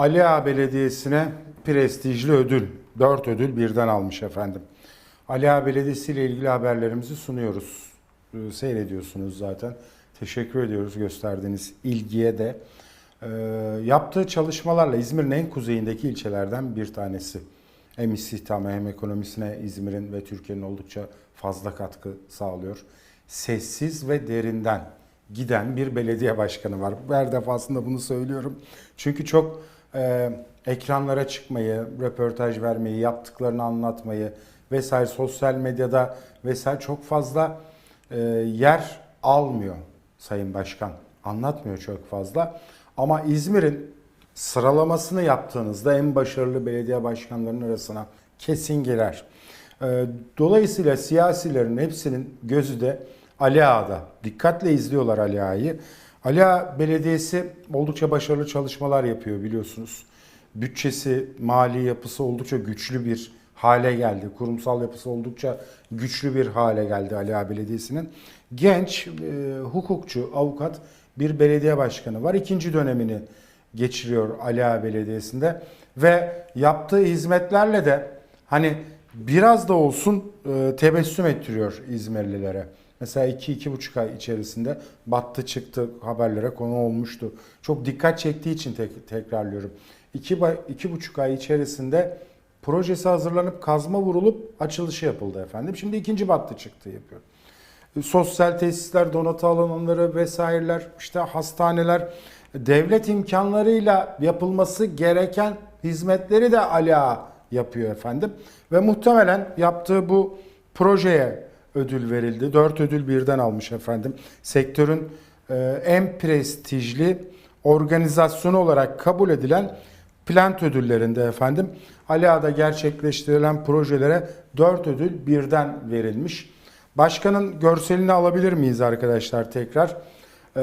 Ali Ağa Belediyesi'ne prestijli ödül, 4 ödül birden almış efendim. Ali Ağa Belediyesi ile ilgili haberlerimizi sunuyoruz. Ee, Seyrediyorsunuz zaten. Teşekkür ediyoruz gösterdiğiniz ilgiye de. Ee, yaptığı çalışmalarla İzmir'in en kuzeyindeki ilçelerden bir tanesi. Hem istihdama hem ekonomisine İzmir'in ve Türkiye'nin oldukça fazla katkı sağlıyor. Sessiz ve derinden giden bir belediye başkanı var. Her defasında bunu söylüyorum. Çünkü çok e, ekranlara çıkmayı, röportaj vermeyi, yaptıklarını anlatmayı vesaire sosyal medyada vesaire çok fazla e, yer almıyor Sayın Başkan. Anlatmıyor çok fazla. Ama İzmir'in sıralamasını yaptığınızda en başarılı belediye başkanlarının arasına kesin girer. Ee, Dolayısıyla siyasilerin hepsinin gözü de Ali Ağa'da. Dikkatle izliyorlar Ali Ağa'yı. Ali Ağa Belediyesi oldukça başarılı çalışmalar yapıyor biliyorsunuz. Bütçesi, mali yapısı oldukça güçlü bir hale geldi. Kurumsal yapısı oldukça güçlü bir hale geldi Ali Belediyesi'nin. Genç, e, hukukçu, avukat bir belediye başkanı var. İkinci dönemini geçiriyor Ali Belediyesi'nde ve yaptığı hizmetlerle de hani biraz da olsun e, tebessüm ettiriyor İzmirlilere. Mesela 2-2,5 ay içerisinde battı çıktı haberlere konu olmuştu. Çok dikkat çektiği için tek, tekrarlıyorum. 2,5 ay içerisinde projesi hazırlanıp kazma vurulup açılışı yapıldı efendim. Şimdi ikinci battı çıktı yapıyor sosyal tesisler, donatı alanları vesaireler, işte hastaneler, devlet imkanlarıyla yapılması gereken hizmetleri de Ali yapıyor efendim. Ve muhtemelen yaptığı bu projeye ödül verildi. Dört ödül birden almış efendim. Sektörün e, en prestijli organizasyonu olarak kabul edilen plant ödüllerinde efendim Ali Ağa'da gerçekleştirilen projelere 4 ödül birden verilmiş. Başkanın görselini alabilir miyiz arkadaşlar tekrar? Ee,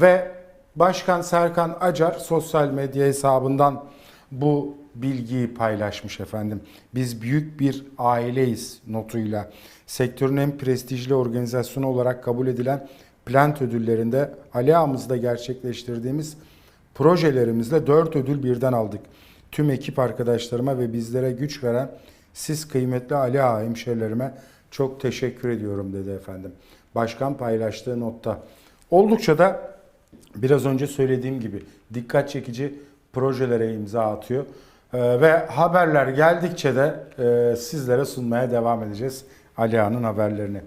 ve Başkan Serkan Acar sosyal medya hesabından bu bilgiyi paylaşmış efendim. Biz büyük bir aileyiz notuyla. Sektörün en prestijli organizasyonu olarak kabul edilen plant ödüllerinde Ali Ağamızda gerçekleştirdiğimiz projelerimizle 4 ödül birden aldık. Tüm ekip arkadaşlarıma ve bizlere güç veren siz kıymetli Ali Ağa hemşerilerime çok teşekkür ediyorum dedi efendim. Başkan paylaştığı notta. Oldukça da biraz önce söylediğim gibi dikkat çekici projelere imza atıyor. Ee, ve haberler geldikçe de e, sizlere sunmaya devam edeceğiz Ali Ağa'nın haberlerini.